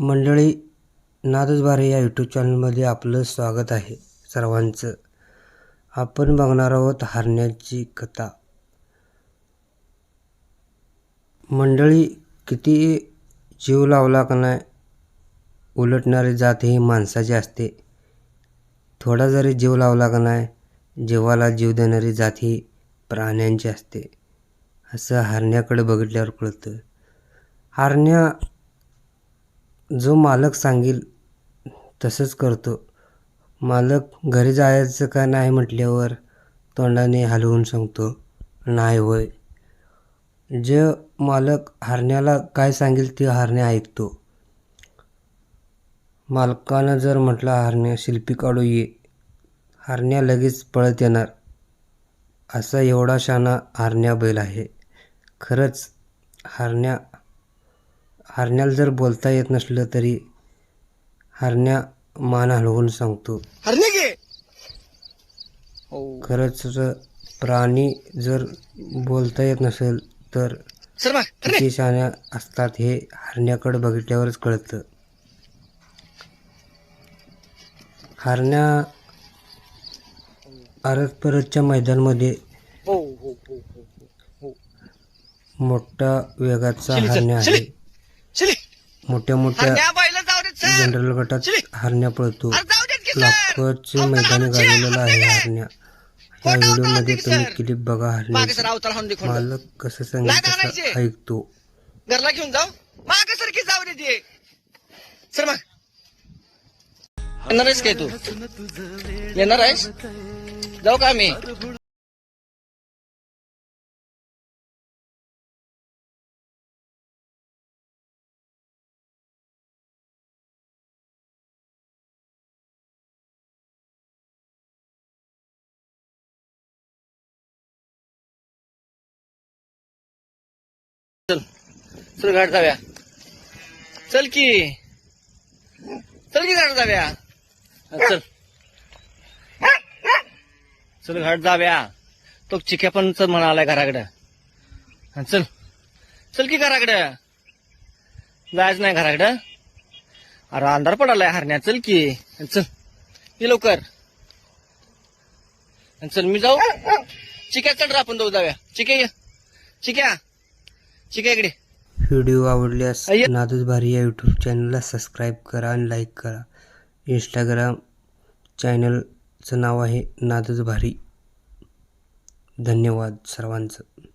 मंडळी नादजबारे या यूट्यूब चॅनलमध्ये आपलं स्वागत आहे सर्वांचं. आपण बघणार आहोत हरण्याची कथा. मंडळी किती जीव लावला का नाही? उलटणारी जात ही माणसाची असते. थोडा जरी जीव लावला का नाही जीवाला जीव देणारी जात ही प्राण्यांची असते. असं हरण्याकडे बघितल्यावर कळतं. हरण्या जो मालक सांगेल तसंच करतो. मालक घरी जायचं का नाही म्हटल्यावर तोंडाने हलवून सांगतो नाही होय. जे मालक हरण्याला काय सांगेल ते हरणे ऐकतो. मालकानं जर म्हटलं हरण्या शिल्पी काढू ये हरण्या लगेच पळत येणार. असा एवढा शाना हरण्या बैल आहे. खरंच हरण्या हरण्याला जर बोलता येत नसलं तरी हरण्या मान हलवून सांगतो. हो. खरंच प्राणी जर बोलता येत नसेल तर किती शाण्या असतात हे हरण्याकडे बघितल्यावरच कळतं. हरण्या परत परतच्या मैदानमध्ये हो हो मोठा वेगाचा हरण्या आहे. मोठ्या मोठ्या हरण्या जनरल गटात. हरण्या पळतो. लाखोचे मैदानी गाजवलेला आहे हरण्या या व्हिडिओमध्ये तुम्ही. क्लिप बघा खोंड मालक कसं. तसं ऐकतो. घरला घेऊन जाऊ. मागे सर की जाऊ दे सर मग. येणार आहेस काय तू? येणार आहेस? जाऊ का मी चल. चल घाट जाऊया. चल की. चल की घाट जाऊया. चल. चल घाट जाऊया. तो चिक्या पण चल म्हणालाय घराकडं. चल. चल की घराकडं. जायचं नाही घराकडं. अरे अंधार पडालाय हरण्या. चल की. चल. ये लवकर. चल मी जाऊ. चिक्या चढ आपण जाऊ जाऊया. चिक्या ये. चिक्या. चिक्या इकडे. व्हिडिओ आवडल्यास. नादूस भारी या यूट्यूब चॅनलला सबस्क्राईब करा आणि लाईक करा. इंस्टाग्राम चॅनलचं नाव आहे नादूस भारी. धन्यवाद सर्वांचं.